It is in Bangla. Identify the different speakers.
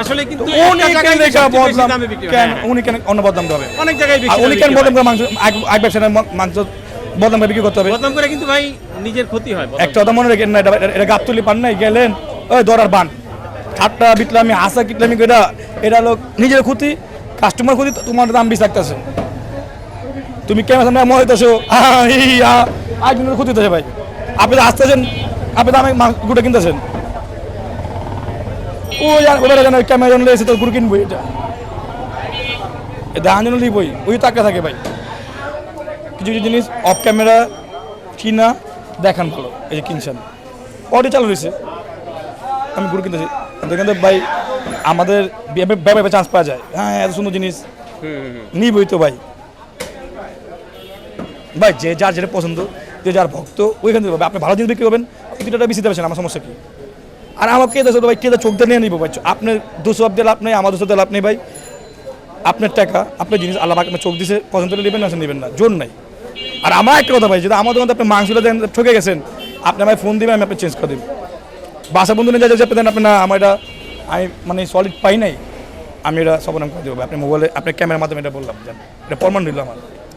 Speaker 1: আসলে কিন্তু
Speaker 2: উনি কেন
Speaker 1: দামে হয়।
Speaker 2: কেন। উনি কেন অন্য বদনাম হবে?
Speaker 1: অনেক জায়গায়
Speaker 2: উনি কেন বদনাম করে মাংস এক- এক মাংস বদনাম বিক্রি করতে হবে?
Speaker 1: বদনাম করে কিন্তু ভাই নিজের ক্ষতি হয়
Speaker 2: একটা কথা মনে রেখেন না এটা এটা পান নাই গেলেন ওই দরার বান ঠাট্টা বিটলামি হাসা কিটলামি এটা এটা লোক নিজের ক্ষতি কাস্টমার ক্ষতি তোমার দাম বেশি থাকতেছে। তুমি কেমন সামনে মনে হইতেছো? ক্ষতি হতেছে ভাই? আপনি আসতেছেন আপনি আমি গুটা কিনতেছেন। ও ওরা জানে ক্যামেরা জানলে এসে তো গুড় কিনবো এটা এটা আঞ্জন বই ওই তাকে থাকে ভাই কিছু কিছু জিনিস অফ ক্যামেরা কিনা দেখান ভালো এই যে কিনছেন অডি চালু রয়েছে আমি গুড় কিনতেছি কিন্তু ভাই আমাদের ব্যাপারে চান্স পাওয়া যায় হ্যাঁ এত সুন্দর জিনিস নিবই তো ভাই ভাই যে যার যেটা পছন্দ যে যার ভক্ত ওইখান থেকে। আপনি ভালো জিনিস বিক্রি করবেন দুটোটা বেশি দেবেন আমার সমস্যা কি আর আমাকে দেশে ভাই, কে চোখ দিয়ে নিয়ে নিব? ভাই আপনার দুশো অব্দি লাভ নেই, আমার দুশো লাভ নেই, ভাই। আপনার টাকা, আপনার জিনিস আল্লাহ আপনার চোখ দিছে, পছন্দ হলে নেবেন, না নেবেন না, জোর নাই। আর আমার একটা কথা, ভাই, যদি আমার দোকানে আপনি মাংসটা দেন, ঠকে গেছেন, আপনি আমায় ফোন দিবেন, আমি আপনি চেঞ্জ করে দেব। বাসা বন্ধু নিয়ে যা দেন, আপনি না, আমার এটা, আমি মানে সলিড পাই নাই, আমি এটা সব নাম করে দেবো আপনি মোবাইলে আপনার ক্যামেরার মাধ্যমে এটা বললাম এটা প্রমাণ নিল আমার।